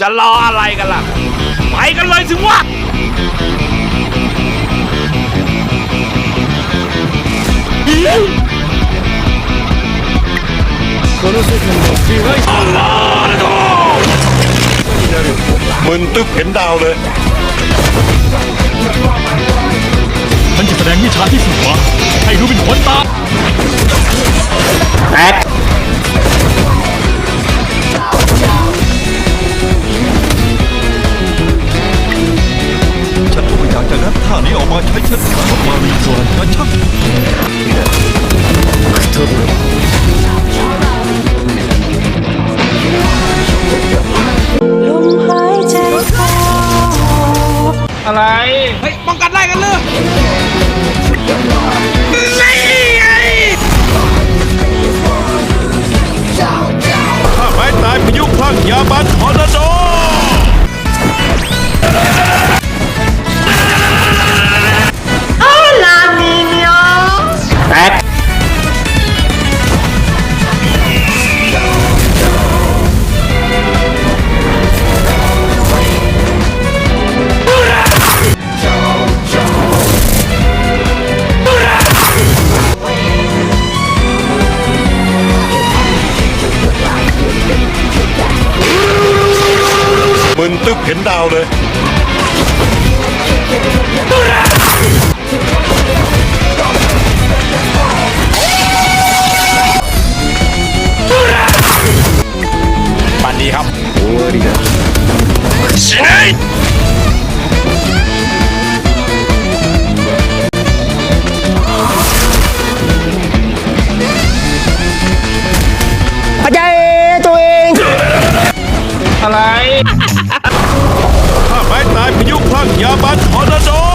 จะรออะไรกันล่ะ ไปกันเลยสิวะมึนตึ๊บเห็นดาวเลยมันจะแสดงวิชาที่สุดวะให้รู้เป็นขนตาแตก ออกมาใช้เช่นกันมารีส่วนกระชับลมหายใจเข้าอะไร เฮ้ยป้องกันได้กันเลย มึนตึ๊ายายุคลั่งยาบันทอร์นาโด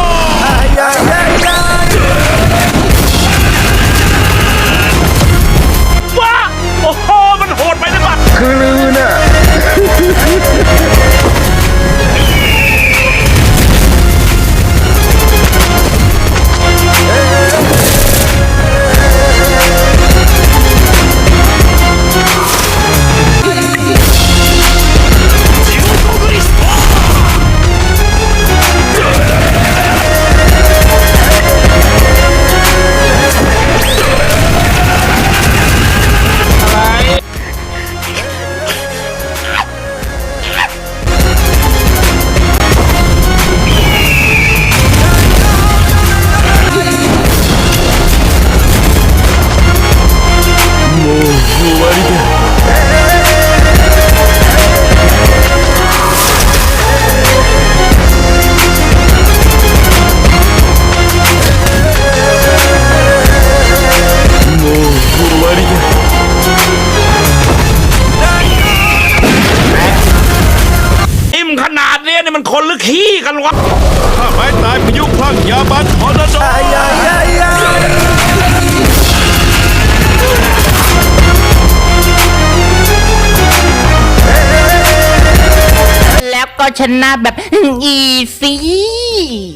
คนหรือขี้กันวะถ้าไม้ตายพายุคลั่งยาบันทอร์นาโดแล้วก็ชนะแบบ อีซี่